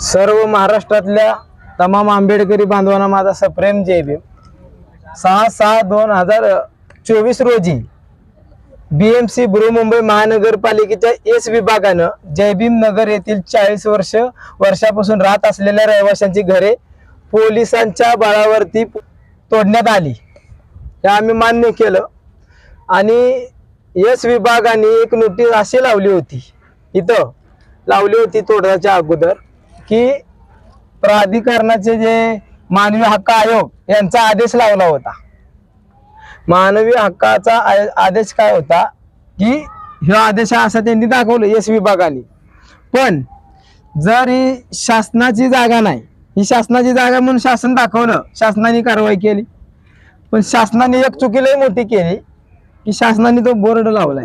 सर्व महाराष्ट्रातल्या तमाम आंबेडकरी बांधवांना माझा सप्रेम जय भीम. सहा सहा दोन हजार चोवीस रोजी बी एम सी बृहमुंबई महानगरपालिकेच्या एस विभागानं जयभीम नगर येथील चाळीस वर्ष वर्षापासून राहत असलेल्या रहिवाशांची घरे पोलिसांच्या बळावरती तोडण्यात आली. हे आम्ही मान्य केलं. आणि एस विभागाने एक नोटीस अशी लावली होती. इथं लावली होती तोडण्याच्या अगोदर. की प्राधिकरणाचे जे मानवी हक्क आयोग यांचा आदेश लावला होता. मानवी हक्काचा आदेश काय होता की ह्यो आदेश असा त्यांनी दाखवलं एस विभागाने. पण जर ही शासनाची जागा नाही ही शासनाची जागा म्हणून शासन दाखवलं शासनाने कारवाई केली. पण शासनाने एक चुकीलाही मोठी केली की शासनाने तो बोर्ड लावलाय.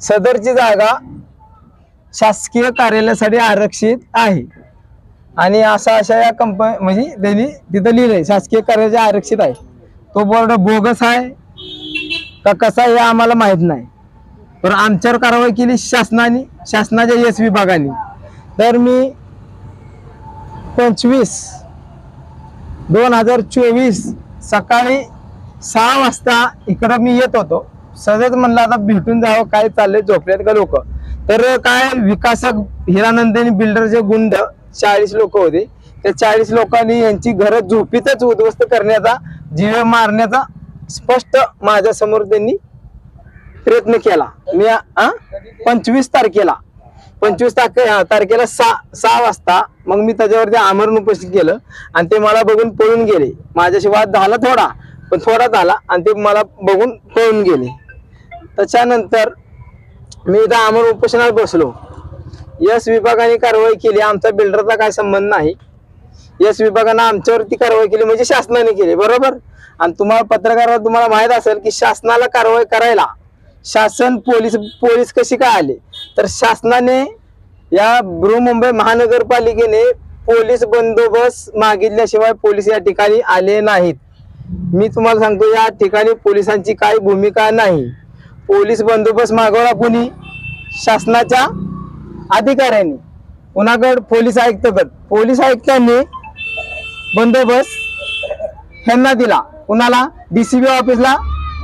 सदरची जागा शासकीय कार्यालयासाठी आरक्षित आहे. आणि असा अशा या कंपनी म्हणजे त्यांनी तिथं लिहिलंय शासकीय कार्यालय आरक्षित आहे. तो बोर्ड बोगस आहे का कसा आहे हे आम्हाला माहीत नाही. तर आमच्यावर कारवाई केली शासनाने शासनाच्या एस विभागाने. तर मी पंचवीस दोन हजार चोवीस सकाळी सहा वाजता इकडं मी येत होतो. सहजच म्हणलं आता भेटून जावं काय चाललंय झोपल्यात का लोक? तर काय विकासक हिरानंदिनी बिल्डरचे गुंड चाळीस लोक होते त्या चाळीस लोकांनी यांची घरं झोपीतच उद्ध्वस्त करण्याचा जीवे मारण्याचा स्पष्ट माझ्यासमोर त्यांनी प्रयत्न केला. मी पंचवीस तारखेला पंचवीस तारखे तारखेला सहा सहा वाजता मग मी त्याच्यावरती आमरण उपस्थित केलं आणि ते मला बघून पळून गेले. माझ्याशी वाद झाला थोडा पण थोडा झाला आणि ते मला बघून पळून गेले. त्याच्यानंतर मी इथं आमर उपोषणात बसलो. यस विभागाने कारवाई केली. आमचा बिल्डरचा काय संबंध नाही. यस विभागानं आमच्यावरती कारवाई केली. म्हणजे शासनाने केली. बरोबर? आणि तुम्हाला पत्रकाराला तुम्हाला माहीत असेल की शासनाला कारवाई करायला शासन पोलीस पोलीस कशी काय आले? तर शासनाने या बृहमुंबई महानगरपालिकेने पोलीस बंदोबस्त मागितल्याशिवाय पोलीस या ठिकाणी आले नाहीत. मी तुम्हाला सांगतो या ठिकाणी पोलिसांची काही भूमिका नाही. पोलीस बंदोबस्त मागवला कुणी? शासनाच्या अधिकाऱ्यांनी. कुणाकड पोलीस आयुक्तकड पोलीस आयुक्तांनी बंदोबस्त ह्यांना दिला. कुणाला? डीसीबी ऑफिसला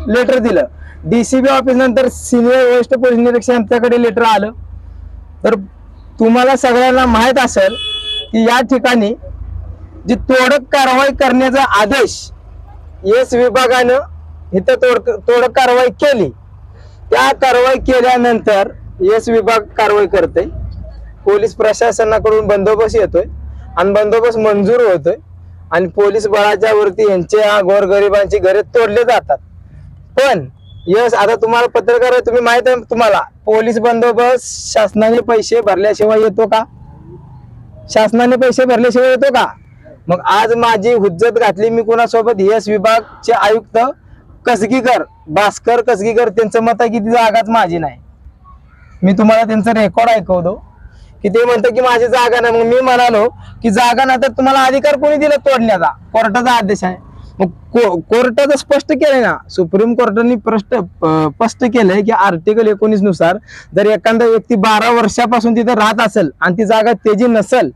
लेटर दिलं. डीसीबी ऑफिस नंतर सिनियर वरिष्ठ पोलीस निरीक्षक यांच्याकडे लेटर आलं. तर तुम्हाला सगळ्यांना माहीत असेल की या ठिकाणी जी तोडक कारवाई करण्याचा आदेश एस विभागानं इथं तोड तोडक कारवाई केली. त्या कारवाई केल्यानंतर एस विभाग कारवाई करते पोलीस प्रशासनाकडून बंदोबस्त येतोय आणि बंदोबस्त मंजूर होतोय. आणि पोलीस बळाच्या वरती यांच्या गोरगरिबांची घरे तोडले जातात. पण यस आता तुम्हाला पत्रकार तुम्ही माहीत आहे तुम्हाला. पोलीस बंदोबस्त शासनाने पैसे भरल्याशिवाय येतो का? शासनाने पैसे भरल्याशिवाय येतो का? मग आज माझी हुज्जत घातली मी कोणासोबत? यस विभागचे आयुक्त कसगीकर भास्कर कसगीकर त्यांचं मत आहे की ती जागाच माझी नाही. मी तुम्हाला त्यांचं रेकॉर्ड ऐकवतो. की ते म्हणतात की माझी जागा नाही. मग मी म्हणालो की जागा नाही तर तुम्हाला अधिकार कोणी दिला तोडण्याचा? कोर्टाचा आदेश आहे. मग को- कोर्टाचं स्पष्ट केलंय ना. सुप्रीम कोर्टाने प्रश्न स्पष्ट केलंय की आर्टिकल एकोणीसनुसार जर एखादा व्यक्ती बारा वर्षापासून तिथे राहत असेल आणि ती जागा त्याची नसेल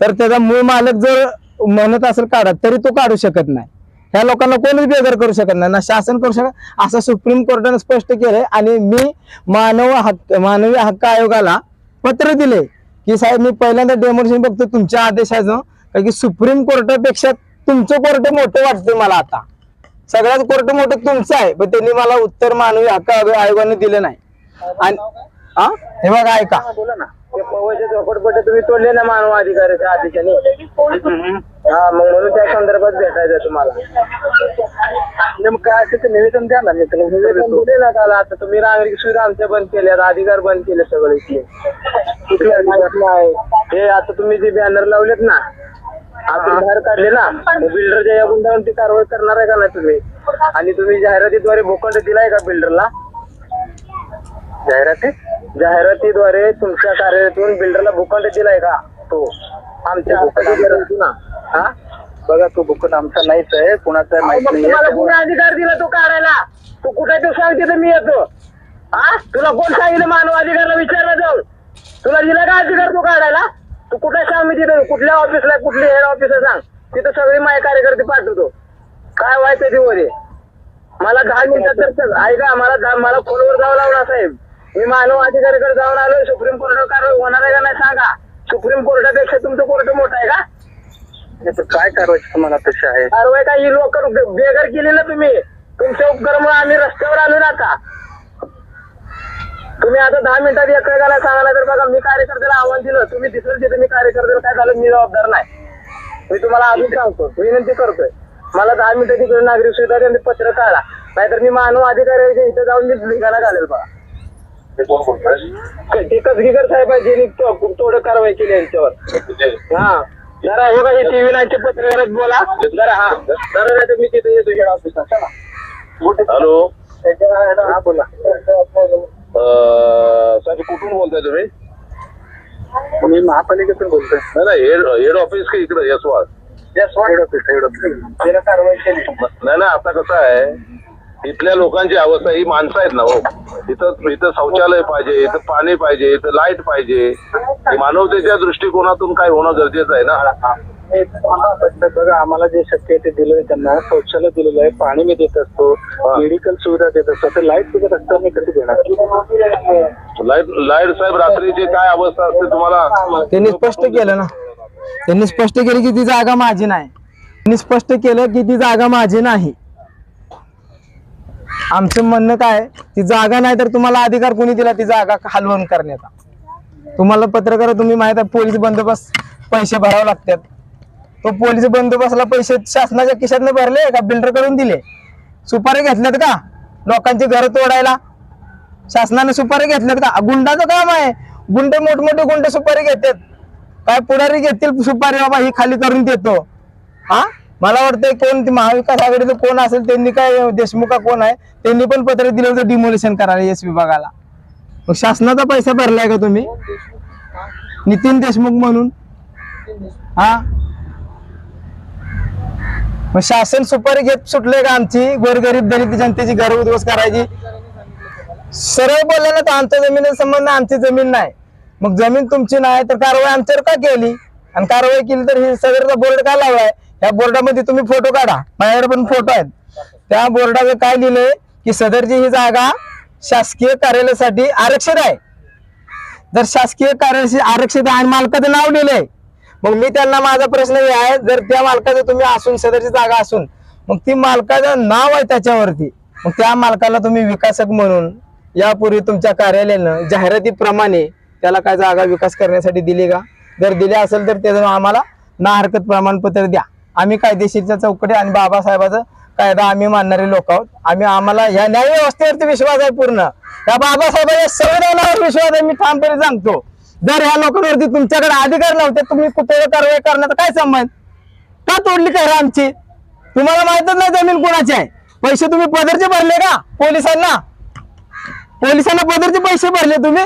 तर त्याचा मूळ मालक जर म्हणत असेल काढा तरी तो काढू शकत नाही. ह्या लोकांना कोणीच बेदर करू शकत नाही. ना शासन करू शकत असं सुप्रीम कोर्टाने स्पष्ट केलंय आणि मी मानव हक्क मानवी हक्क आयोगाला पत्र दिले की साहेब मी पहिल्यांदा डेमोरेशन बघतो तुमच्या आदेशाचं कारण की सुप्रीम कोर्टापेक्षा तुमचं कोर्ट मोठं वाटतं मला आता. सगळ्यात कोर्ट मोठं तुमचं आहे पण त्यांनी मला उत्तर मानवी हक्क आयोगाने दिलं नाही. आणि हा हे बघा ऐका. बोला ना. ते पवायचे तुम्ही तोडले ना मानव अधिकाराच्या आदेशाने हा मग म्हणून त्या संदर्भात भेटायचं तुम्हाला. नेमकं काय असेल ते निवेदन द्या ना मित्र. निवेदन दिले ना काल आता तुम्ही नागरिक सुविधा आमच्या बंद केल्या अधिकार बंद केले सगळे इथले. कुठले अधिकार? नाही हे आता तुम्ही जे बॅनर लावलेत ना आपण बाहेर काढले ना बिल्डरच्या या गुंडावरती कारवाई करणार आहे का नाही तुम्ही? आणि तुम्ही जाहिरातीद्वारे भूखंड दिलाय का बिल्डरला जाहिराती? जाहिरातीद्वारे तुमच्या कार्यालयातून बिल्डरला भूखंड दिलाय का? तो. आमच्या ना? हा? बघा तो भूखंड आमचा नाहीच आहे. कुणाचा माहीत नाही तुम्हाला अधिकार दिला तो काढायला. तू कुठे तो सांगते तर मी येतो. हा? तुला कोण सांगितलं मानव अधिकारला विचारलं जाऊन? तुला दिला का अधिकार तो काढायला? तू कुठे सांग मी तिथं? कुठल्या ऑफिसला कुठली हेड ऑफिसला सांग. तिथं सगळी माझे कार्यकर्ते पाठवतो. काय व्हायचं ते मला दहा मिनिटात तर ऐका मला मला फोनवर जावं लागला साहेब. मी मानव अधिकाऱ्याकडे जाऊन आलोय सुप्रीम कोर्टावर कारवाई होणार आहे का नाही सांगा. सुप्रीम कोर्टापेक्षा तुमचं कोर्ट मोठं आहे का? काय कारवाई तुम्हाला अपेक्षा आहे? कारवाई काय ही लोक बेघर केली ना तुम्ही. तुमच्या उपक्रमामुळे आम्ही रस्त्यावर आलो ना आता. तुम्ही आता दहा मिनिटात एकमेकाला सांगा नाही तर बघा मी कार्यकर्त्याला आव्हान दिलं. तुम्ही दिसेल तिथे मी कार्यकर्त्याला काय झालं मी जबाबदार नाही. मी तुम्हाला अजून सांगतो विनंती करतोय. मला दहा मिनिटं तिकडे नागरिक सुविधा पत्र काढा. नाहीतर मी मानव अधिकाऱ्याच्या इथे जाऊन मी लिखाणा घालेल बघा. ते कसगीकर साहेब आहे ज्यांनी तो- थोडं कारवाई केली यांच्यावर. हा. जरा हे बघा हे टीव्ही नाईनचे पत्रकार बोला. जरा हा. जरा नाही तर मी तिथे येतो हेड ऑफिसला. चला. हॅलो. हा बोला. अं, साहेब कुठून बोलताय तुम्ही? मी महापालिकेतून बोलतोय. नाही नाही हेड हेड ऑफिस का इकडे यशवाल हेड ऑफिस हेड ऑफिस कारवाई केली. नाही नाही आता कसं आहे इथल्या लोकांची अवस्था ही माणसं आहेत ना हो. इथं इथं शौचालय पाहिजे इथं पाणी पाहिजे इथं लाइट पाहिजे. हे मानवतेच्या दृष्टिकोनातून काय होणं गरजेचं आहे ना? बघा आम्हाला जे शक्य आहे ते दिलं त्यांना. शौचालय दिलेलं आहे पाणी मी देत असतो मेडिकल सुविधा देत असतो. ते लाइट वगैरे असताना मी कधी देणार. लाइट लाइट साहेब रात्रीची काय अवस्था असते तुम्हाला? त्यांनी स्पष्ट केलं ना. त्यांनी स्पष्ट केलं की ती जागा माझी नाही. त्यांनी स्पष्ट केलं की ती जागा माझी नाही. आमचं म्हणणं काय ती जागा नाही तर तुम्हाला अधिकार कोणी दिला? ती जागा हलवण करण्याचा. तुम्हाला पत्रकार तुम्ही माहीत आहे पोलीस बंदोबस्त पैसे भरावे लागतात. तो पोलीस बंदोबस्तला पैसे शासनाच्या खिशातनं भरले का बिल्डर करून दिले? सुपारी घेतल्यात का? लोकांची घर तोडायला? शासनाने सुपारी घेतल्यात का? गुंडाचं काम आहे. गुंडे मोठमोठे गुंड सुपारी घेतात. काय पुढारी घेतील सुपारी? बाबा ही खाली करून देतो. हा? मला वाटतंय कोण महाविकास आघाडीचं कोण असेल त्यांनी काय देशमुखा कोण आहे त्यांनी पण पत्र दिलं होतं डिमोलिशन करायला एस विभागाला. मग शासनाचा पैसा भरलाय का तुम्ही? नितीन देशमुख म्हणून? हा? मग शासन सुपारी घेत सुटले का आमची? गोरगरीब दलित जनतेची घर उद्ध्वस्त करायची? सरळ बोलल्यानं तर आमच्या जमिनीचा संबंध आमची जमीन नाही. मग जमीन तुमची नाही तर कारवाई आमच्यावर का केली? आणि कारवाई केली तर हे सगळं बोर्ड का लावलाय? या बोर्डामध्ये तुम्ही फोटो काढा. माझ्याकडे पण फोटो आहेत. त्या बोर्डावर काय लिहिलंय की सदरची ही जागा शासकीय कार्यालयासाठी आरक्षित आहे. जर शासकीय कार्यालयाशी आरक्षित आहे आणि मालकाचं नाव लिहिलंय मग मी त्यांना माझा प्रश्न हे आहे जर त्या मालकाचं तुम्ही असून सदरची जागा असून मग ती मालकाचं नाव आहे त्याच्यावरती. मग त्या मालकाला तुम्ही विकासक म्हणून यापूर्वी तुमच्या कार्यालयानं जाहिरातीप्रमाणे त्याला काय जागा विकास करण्यासाठी दिली का? जर दिली असेल तर त्याचं आम्हाला ना हरकत प्रमाणपत्र द्या. आम्ही कायदेशीरच्या चौकटी आणि बाबासाहेबाचं कायदा आम्ही मानणारे लोक आहोत. आम्ही आम्हाला या न्याय व्यवस्थेवरती विश्वास आहे पूर्ण. या बाबासाहेबांच्या संविधानावर विश्वास आहे मी ठामपणे सांगतो. जर ह्या लोकांवरती तुमच्याकडे अधिकार नव्हते तुम्ही कुठे कारवाई करण्याचा काय संबंध? का तोडली काय आमची? तुम्हाला माहितच नाही जमीन कोणाची आहे. पैसे तुम्ही पदरचे भरले का पोलिसांना? पोलिसांना पदरचे पैसे भरले तुम्ही?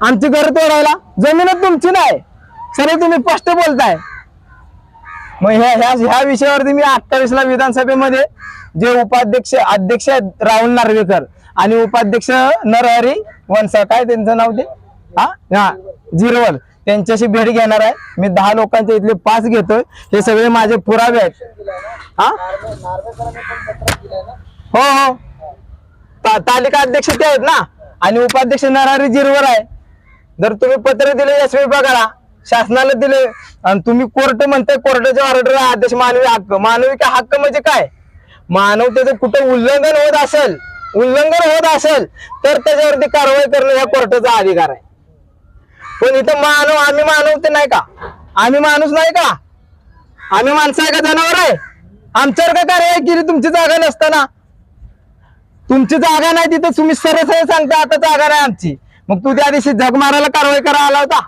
आमची घर तोडायला? जमीनच तुमची नाही. सर तुम्ही स्पष्ट बोलताय. मग ह्या ह्या ह्या विषयावरती मी अठ्ठावीस ला विधानसभेमध्ये जे उपाध्यक्ष अध्यक्ष राहुल नार्वेकर आणि उपाध्यक्ष नरहरी वनसा काय त्यांचं नाव ते? हा? हा जिरवल. त्यांच्याशी भेट घेणार आहे. मी दहा लोकांच्या इथले पाच घेतोय. हे सगळे माझे पुरावे आहेत. हा? हो हो. ता- तालिका अध्यक्ष ते आहेत ना? आणि उपाध्यक्ष नरहरी झिरवल आहे. जर तुम्ही पत्र दिले एस बघा शासनाला दिले. आणि तुम्ही कोर्ट म्हणताय कोर्टाच्या ऑर्डर आदेश मानवी हक्क. मानवी हक्क म्हणजे काय? मानवतेचं कुठं उल्लंघन होत असेल उल्लंघन होत असेल तर त्याच्यावरती कारवाई करणं ह्या कोर्टाचा अधिकार आहे. पण इथं मानव आम्ही मानव ते नाही का? आम्ही माणूस नाही का? आम्ही माणसं आहे का जनावर आहे? आमच्यावर का कारवाई केली? तुमची जागा नसताना. तुमची जागा नाही तिथं तुम्ही सरसर सांगता आता जागा नाही आमची. मग तू त्या दिवशी जग मारायला कारवाई करा आला होता.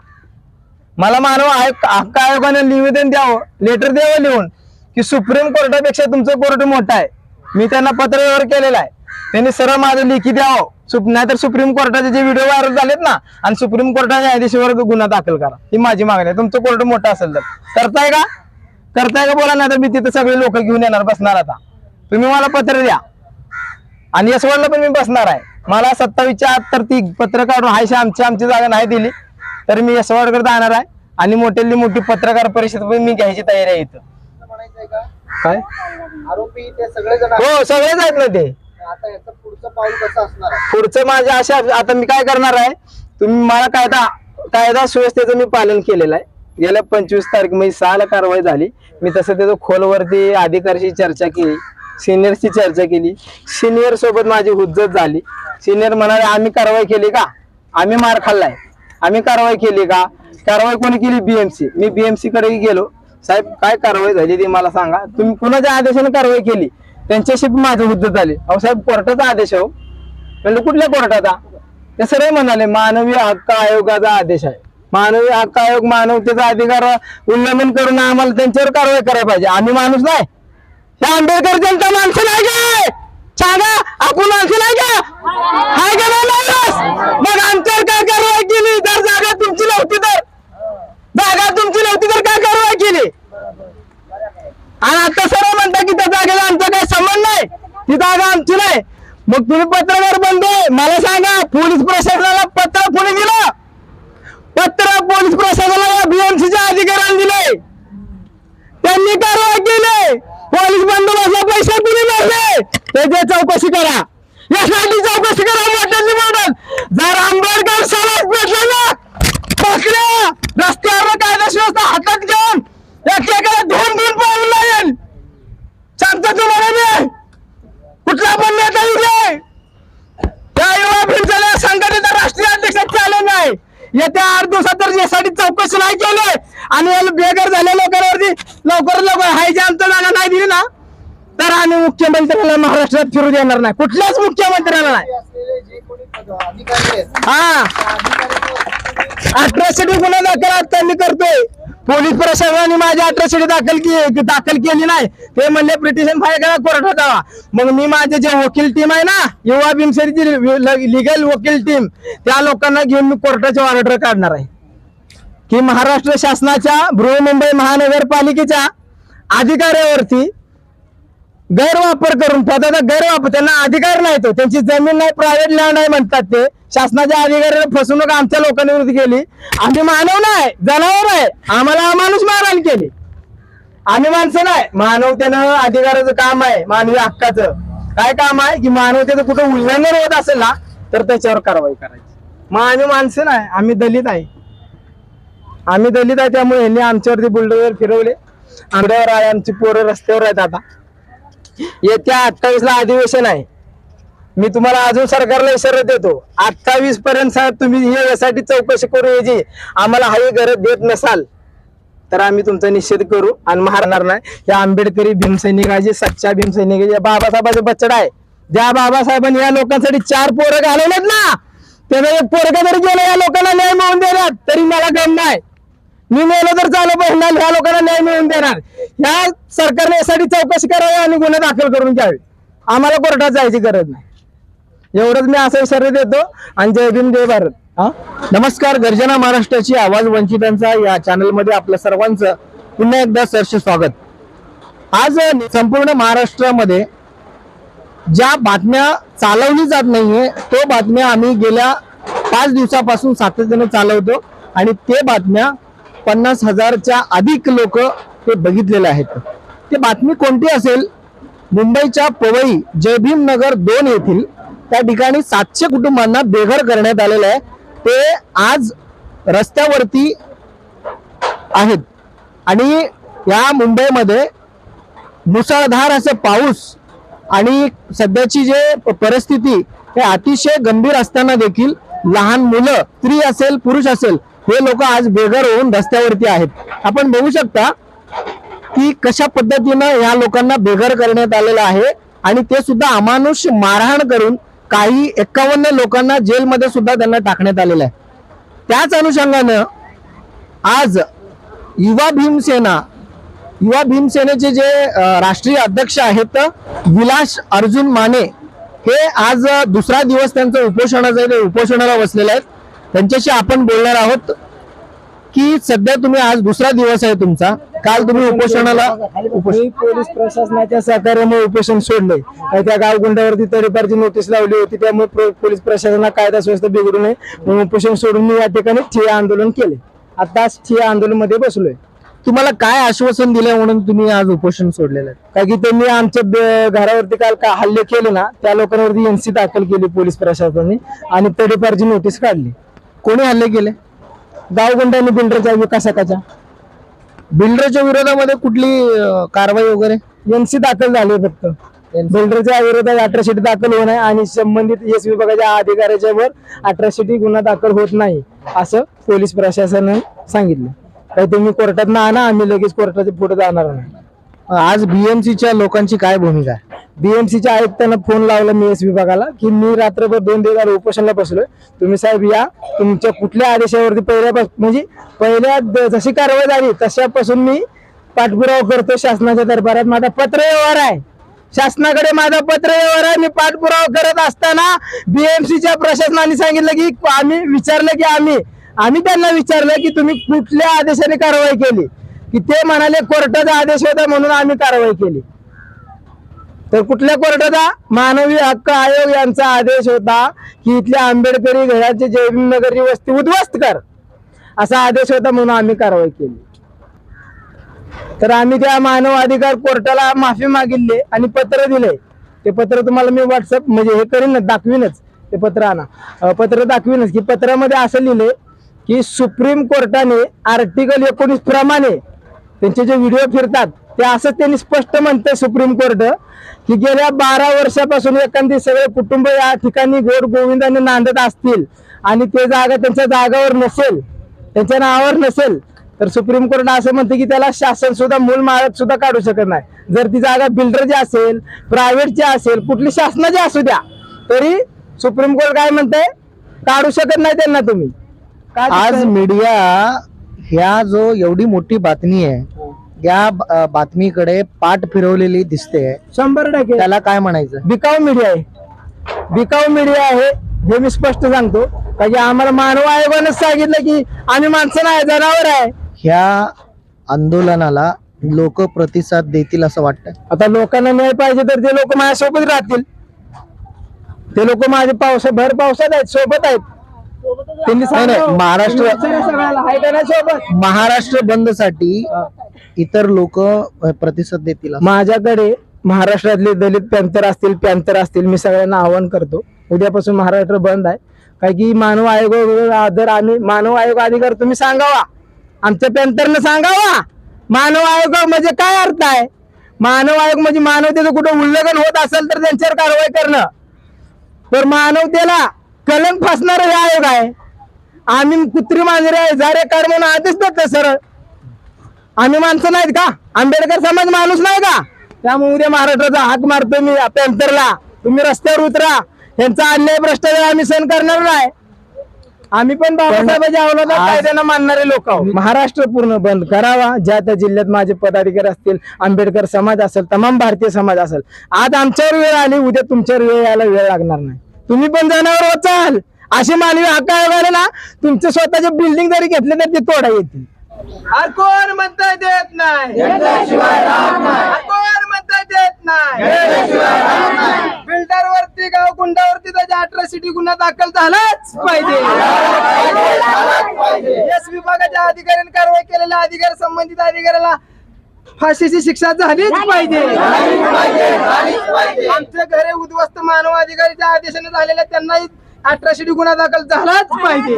मला मानव आयोग हक्क आयोगाने निवेदन द्यावं लेटर द्यावं लिहून की सुप्रीम कोर्टापेक्षा तुमचं कोर्ट मोठं आहे. मी त्यांना पत्रव्यवहार केलेला आहे. त्यांनी सरळ माझं लेखी द्यावं. सुप नाहीतर सुप्रीम कोर्टाचे जे व्हिडिओ व्हायरल झालेत ना आणि सुप्रीम कोर्टाच्या न्यायाधीशावर गुन्हा दाखल करा. ही माझी मागणी आहे. तुमचं कोर्ट मोठं असेल तर. करताय का? करताय का बोला नाही तर मी तिथे सगळे लोक घेऊन येणार बसणार आता. तुम्ही मला पत्र द्या. आणि यशवडला पण मी बसणार आहे. मला सत्तावीसच्या आत तर ती पत्र काढून हायशी आमची आमची जागा नाही दिली. तर मी यशवाडकर जाणार आहे. आणि मोठ्यातली मोठी पत्रकार परिषद पण मी घ्यायची तयारी आहे इथं. म्हणायचंय का? काय? आरोपी ते सगळेजण हो सगळेच आहेत ना ते. आता याचं पुढचं पाऊल कसं असणार आहे? पुढचं माझ्या अशा आता मी काय करणार आहे तुम्ही मला कायदा कायदा सुव्यवस्थेचं मी पालन केलेलं आहे. गेल्या पंचवीस तारीख म्हणजे सहाला कारवाई झाली. मी तसं त्याचं खोलवरती अधिकाऱ्याशी चर्चा केली सिनियरची चर्चा केली. सिनियर सोबत माझी हुज्जत झाली. सिनियर म्हणाले आम्ही कारवाई केली का? आम्ही मार खाल्लाय. आम्ही कारवाई केली का? कारवाई कोणी केली? बीएमसी मी बीएमसी कडे गेलो. साहेब काय कारवाई झाली ती मला सांगा. तुम्ही कुणाच्या आदेशाने कारवाई केली? त्यांच्याशी माझं माझी झाले. अहो साहेब कोर्टाचा आदेश आहे हो. म्हणलं कुठल्या कोर्टाचा? ते सर्व म्हणाले मानवी हक्क आयोगाचा आदेश आहे. मानवी हक्क आयोग मानवतेचा अधिकार उल्लंघन करून आम्हाला त्यांच्यावर कारवाई करायला पाहिजे. आम्ही माणूस नाही. आंबेडकर जनता माणसं नाही आपण माणसं नाही का हाय का नाही माणूस मग आमच्यावर काय कारवाई केली जर जागा तुमची नव्हती तर जागा तुमची नव्हती तर काय कारवाई केली आणि आता सर्व म्हणता की त्या जागेला आमचा काही संबंध नाही ती जागा आमची नाही मग तुम्ही पत्रकार बंद आहे मला सांगा पोलीस प्रशासनाला पत्र कोणी दिलं पत्र पोलीस प्रशासनाला या बीएमसीच्या अधिकाऱ्यांनी दिले त्यांनी कारवाई केली पोलीस बंदोबस्त पैसे कुणी भरले त्याची चौकशी करा यासाठी चौकशी करा मोठ्यांनी म्हणून जर आंबेडकर समाज भेटला ना पकड्या रस्त्यावर कायदा सुव्यवस्था हातात घेऊन एकेकाला धुवून धुवून पाहून लागेल सांगतो तुम्हाला मी कुठला पण नेता येऊ दे त्या युवा भीमसेना संघटनेचा राष्ट्रीय अध्यक्ष चालू नाही येत्या आठ दिवसात तर यासाठी चौकशी नाही केली आणि याला बेघर झालेल्या लवकर लवकर हायची आमच्या जागा नाही दिली ना तर आम्ही मुख्यमंत्र्याला महाराष्ट्रात फिरू देणार नाही. कुठल्याच मुख्यमंत्र्याला नाही. हा. त्या अठराशे गुन्हा दाखल आता मी करतोय. पोलीस प्रशासनाने माझी अठराशे दाखल की दाखल केली नाही. ते म्हणले पिटिशन फाईल करा कोर्टात जावा. मग मी माझे जे वकील टीम आहे ना युवा भीमसेरीची लिगल वकील टीम त्या लोकांना घेऊन मी कोर्टाचे ऑर्डर काढणार आहे. की महाराष्ट्र शासनाच्या बृहमुंबई महानगरपालिकेच्या अधिकाऱ्यावरती गैरवापर करून पदाचा गैरवापर त्यांना अधिकार नाही तो त्यांची जमीन नाही प्रायव्हेट लँड आहे म्हणतात ते. शासनाच्या अधिकाऱ्याने फसवणूक आमच्या लोकांनी विरुद्ध केली. आम्ही मानव नाही जनावर आहे. आम्हाला अमानुष मारहाण केली. आम्ही माणसं नाही. मानवतेनं अधिकाराचं काम आहे मानवी हक्काचं. काय काम आहे? की मानवतेचं कुठं उल्लंघन होत असेल ना तर त्याच्यावर कारवाई करायची. मग आम्ही माणसं नाही आम्ही दलित आहे. आम्ही दलित आहे त्यामुळे यांनी आमच्यावरती बुलडोजर फिरवले. आमच्यावर आहे आमची पोरं रस्त्यावर आहेत आता. येत्या अठ्ठावीस ला अधिवेशन आहे. मी तुम्हाला अजून सरकारला इशारा देतो. अठ्ठावीस पर्यंत साहेब तुम्ही हे यासाठी चौकशी करू याची आम्हाला हाही गरज देत नसाल तर आम्ही तुमचा निषेध करू आणि मारणार नाही. या आंबेडकरी भीमसैनिकाची सच्चा भीमसैनिक बाबासाहेबाचे बच्चड आहे. ज्या बाबासाहेबांनी या लोकांसाठी चार पोरं घालवलेत ना त्याचा एक पोरगा जरी गेला या लोकांना न्याय मिळवून देण्यात तरी मला गम नाही. मी मेलो तर चालू पण ह्या लोकांना न्याय मिळवून देणार. ह्या सरकारने यासाठी चौकशी करावी आणि गुन्हे दाखल करून घ्यावे. आम्हाला कोर्टात जायची गरज नाही. एवढंच मी असं इशारा देतो. आणि जय भीम जय भारत. हा? नमस्कार. गर्जना महाराष्ट्राची आवाज वंचितांचा या चॅनलमध्ये आपलं सर्वांचं पुन्हा एकदा सरसे स्वागत. आज संपूर्ण महाराष्ट्रामध्ये ज्या बातम्या चालवली जात नाहीये तो बातम्या आम्ही गेल्या पाच दिवसापासून सातत्याने चालवतो. आणि ते बातम्या पन्नास हजारच्या अधिक लोक ते बघितलेले आहेत. ते बातमी कोणती असेल? मुंबईच्या पवई जयभीम नगर दोन येथील त्या ठिकाणी सातशे कुटुंबांना बेघर करण्यात आलेलं आहे. ते आज रस्त्यावरती आहेत. आणि या मुंबईमध्ये मुसळधार असे पाऊस आणि सध्याची जे परिस्थिती हे अतिशय गंभीर असताना देखील लहान मुलं स्त्री असेल पुरुष असेल हे लोक आज बेघर होऊन रस्त्यावरती आहेत. आपण बघू शकता की कशा पद्धतीनं या लोकांना बेघर करण्यात आलेलं आहे आणि ते सुद्धा अमानुष मारहाण करून काही एकावन्न लोकांना जेलमध्ये सुद्धा त्यांना टाकण्यात आलेलं आहे. त्याच अनुषंगानं आज युवा भीमसेना युवा भीमसेनेचे जे राष्ट्रीय अध्यक्ष आहेत विलास अर्जुन माने हे आज दुसरा दिवस त्यांचं उपोषणाचं आहे, ते उपोषणाला बसलेले आहेत. त्यांच्याशी आपण बोलणार आहोत की सध्या तुम्ही आज दुसरा दिवस आहे तुमचा. काल तुम्ही उपोषणाला पोलीस प्रशासनाच्या सहकार्यामुळे उपोषण सोडले त्या गावगुंडावरती तडीपारची नोटीस लावली होती त्यामुळे पोलीस प्रशासनाला कायदा सुव्यवस्था बिघडू नये म्हणून उपोषण सोडून मी या ठिकाणी ठिय्या आंदोलन केले आता ठिय्या आंदोलनमध्ये बसलोय. तुम्हाला काय आश्वासन दिलं म्हणून तुम्ही आज उपोषण सोडलेलं आहे? काय की त्यांनी आमच्या घरावरती काल का हल्ले केले ना त्या लोकांवरती एनसी दाखल केली पोलीस प्रशासनाने आणि तडीपारची नोटीस काढली. कोणी हल्ले केले? गावगुंडांनी बिल्डरच्या विकासकाच्या बिल्डरच्या विरोधामध्ये कुठली कारवाई वगैरे? एनसी दाखल झाली फक्त. बिल्डरच्या विरोधात अट्रॉसिटी दाखल होत नाही आणि संबंधित एस विभागाच्या अधिकाऱ्याच्या वर अट्रॉसिटी गुन्हा दाखल होत नाही असं पोलीस प्रशासनाने सांगितलं. काही तुम्ही कोर्टात ना आणा आम्ही लगेच कोर्टाच्या पुढे जाणार नाही. आज बीएमसीच्या लोकांची काय भूमिका? आहे बीएमसीच्या आयुक्तांना फोन लावला मी एस विभागाला की मी रात्रभर दोन दिवस उपोषणला बसलोय. तुम्ही साहेब या. तुमच्या कुठल्या आदेशावरती पहिल्या म्हणजे पहिल्या द- जशी कारवाई झाली तशापासून मी पाठपुरावा करतो शासनाच्या दरबारात. माझा पत्र व्यवहार आहे. शासनाकडे माझा पत्र व्यवहार आहे. मी पाठपुरावा करत असताना बीएमसीच्या प्रशासनाने सांगितलं की आम्ही विचारलं की आम्ही आम्ही त्यांना विचारलं की तुम्ही कुठल्या आदेशाने कारवाई केली? की ते म्हणाले कोर्टाचा आदेश होता म्हणून आम्ही कारवाई केली. तर कुठल्या कोर्टाचा? मानवी हक्क आयोग यांचा आदेश होता की इथल्या आंबेडकरी घराची जयभीमनगरची वस्ती उद्ध्वस्त कर. असा आदेश होता म्हणून आम्ही कारवाई केली. तर आम्ही त्या मानव अधिकार कोर्टाला माफी मागितली आणि पत्र दिले. ते पत्र तुम्हाला मी व्हॉट्सअप म्हणजे हे करीनच दाखवीनच. ते पत्र आणा. पत्र दाखवीनच. की पत्रामध्ये असं लिहिले की सुप्रीम कोर्टाने आर्टिकल एकोणीस प्रमाणे त्यांचे जे व्हिडिओ फिरतात ते असंच त्यांनी स्पष्ट म्हणते सुप्रीम कोर्ट की गेल्या बारा वर्षापासून एखादी सगळे कुटुंब या ठिकाणी गोड गोविंदाने नांदत असतील आणि ते जागा त्यांच्या जागावर नसेल त्यांच्या नावावर नसेल तर सुप्रीम कोर्ट असं म्हणते की त्याला शासन सुद्धा मूल मालक सुद्धा काढू शकत नाही. जर ती जागा बिल्डरची असेल प्रायव्हेटची असेल कुठली शासनाची असू द्या तरी सुप्रीम कोर्ट काय म्हणते काढू शकत नाही त्यांना तुम्ही. आज मीडिया ह्या जो एवढी मोठी बातमी आहे या बातमीकडे पाठ फिरवलेली दिसते. शंभर टक्के. त्याला काय म्हणायचं? बिकाऊ मीडिया आहे. बिकाऊ मीडिया आहे हे मी स्पष्ट सांगतो. कारण आम्हाला मानव आयोगानेच सांगितलं की आम्ही माणसं नाही जनावर आहे. ह्या आंदोलनाला लोक प्रतिसाद देतील असं वाटतं आता लोकांना न्याय पाहिजे तर ते लोक माझ्यासोबत राहतील. ते लोक माझे पावसा भर पावसात आहेत सोबत आहेत. त्यांनी. महाराष्ट्र- महाराष्ट्र बंदसाठी इतर लोक प्रतिसाद देतील माझ्याकडे महाराष्ट्रातले दलित पॅन्थर असतील पॅन्थर असतील मी सगळ्यांना आवाहन करतो. उद्यापासून महाराष्ट्र बंद आहे. काय की मानव आयोग जर आम्ही मानव आयोग अधिकार तुम्ही सांगावा. आमच्या पॅन्थरनं सांगावा. मानव आयोग म्हणजे काय अर्थ आहे? मानव आयोग म्हणजे मानवतेचं कुठं उल्लंघन होत असेल तर त्यांच्यावर कारवाई करणं. तर मानवतेला कलंक फासणार हे आयोग आहे. आम्ही कुत्री मांजरे आहे. जारे कार म्हणून आदेश देतो सरळ. आम्ही माणसं नाहीत का? आंबेडकर समाज माणूस नाही का? त्यामुळे उद्या महाराष्ट्राचा हाक मारतो मी पॅन्थरला. तुम्ही रस्त्यावर उतरा. यांचा अन्याय भ्रष्टाचार आम्ही सहन करणार नाही. आम्ही पण बाबासाहेबांच्या अवलादात कायद्यानं मानणारे लोक आहोत. महाराष्ट्र पूर्ण बंद करावा. ज्या त्या जिल्ह्यात माझे पदाधिकारी असतील आंबेडकर समाज असेल तमाम भारतीय समाज असेल आज आमच्यावर वेळ आली उद्या तुमच्यावर वेळ यायला वेळ लागणार नाही. तुम्ही पण जनावर होचाल असे मानवी हक्क आयोगाने ना तुमचे स्वतःचे बिल्डिंग जरी घेतले तर ते तोडा येतील. अरे कोण म्हणता देत नाही. कोण म्हणता देत नाही. बिल्डर वरती गाव गुंडावरती त्याच्या अट्रॉसिटी गुन्हा दाखल झालाच पाहिजे. एस विभागाच्या अधिकाऱ्यांनी कारवाई केलेल्या अधिकारी संबंधित अधिकाऱ्याला फाशीची शिक्षा झालीच पाहिजे. आमच्या घरे उद्ध्वस्त मानव अधिकारीच्या आदेशाने झालेल्या त्यांनाही अठराशे गुन्हा दाखल झालाच पाहिजे.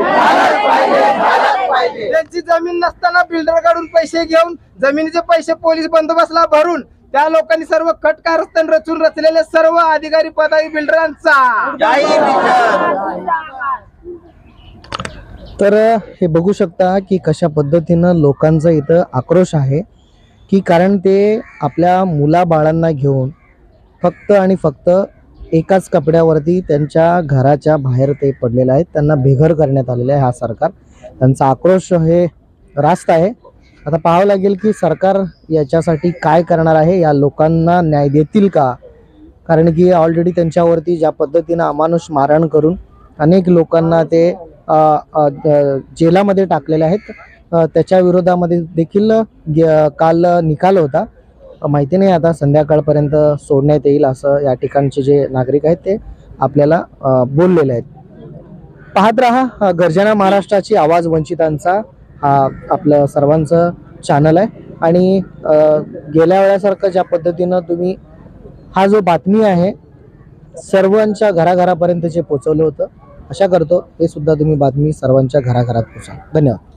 त्यांची जमीन नसताना बिल्डर काढून पैसे घेऊन जमिनीचे पैसे पोलीस बंदोबस्तला भरून त्या लोकांनी सर्व कट कारस्थान रचून रचलेले सर्व अधिकारी पदाधिकारी बिल्डरांचा तर हे बघू शकता की कशा पद्धतीनं लोकांचा इथं आक्रोश आहे की कारण ते आपल्या मुलाबाळांना घेऊन फक्त आणि फक्त एकाच कपड्यावरती त्यांच्या घराच्या बाहेर ते पडलेले आहेत. त्यांना बेघर करण्यात आलेलं आहे हा सरकार. त्यांचा आक्रोश हे रास्त आहे. आता पाहावं लागेल की सरकार याच्यासाठी काय करणार आहे? या लोकांना न्याय देतील का? कारण की ऑलरेडी त्यांच्यावरती ज्या पद्धतीनं अमानुष मारण करून अनेक लोकांना ते जेलामध्ये टाकलेले आहेत. त्याच्या विरोधामध्ये देखील काल निकाल होता. माहिती नाही आता संध्याकाळपर्यंत सोडण्यात येईल असं या ठिकाणचे जे नागरिक आहेत ते आपल्याला बोललेले आहेत. पाहत राहा गर्जना महाराष्ट्राची आवाज वंचितांचा हा आपलं सर्वांचं चॅनल आहे. आणि गेल्या वेळासारखं ज्या पद्धतीनं तुम्ही हा जो बातमी आहे सर्वांच्या घराघरापर्यंत जे पोचवलं होतं आशा करतो. हे सुद्धा तुम्ही बातमी सर्वांच्या घराघरात पोचा. धन्यवाद.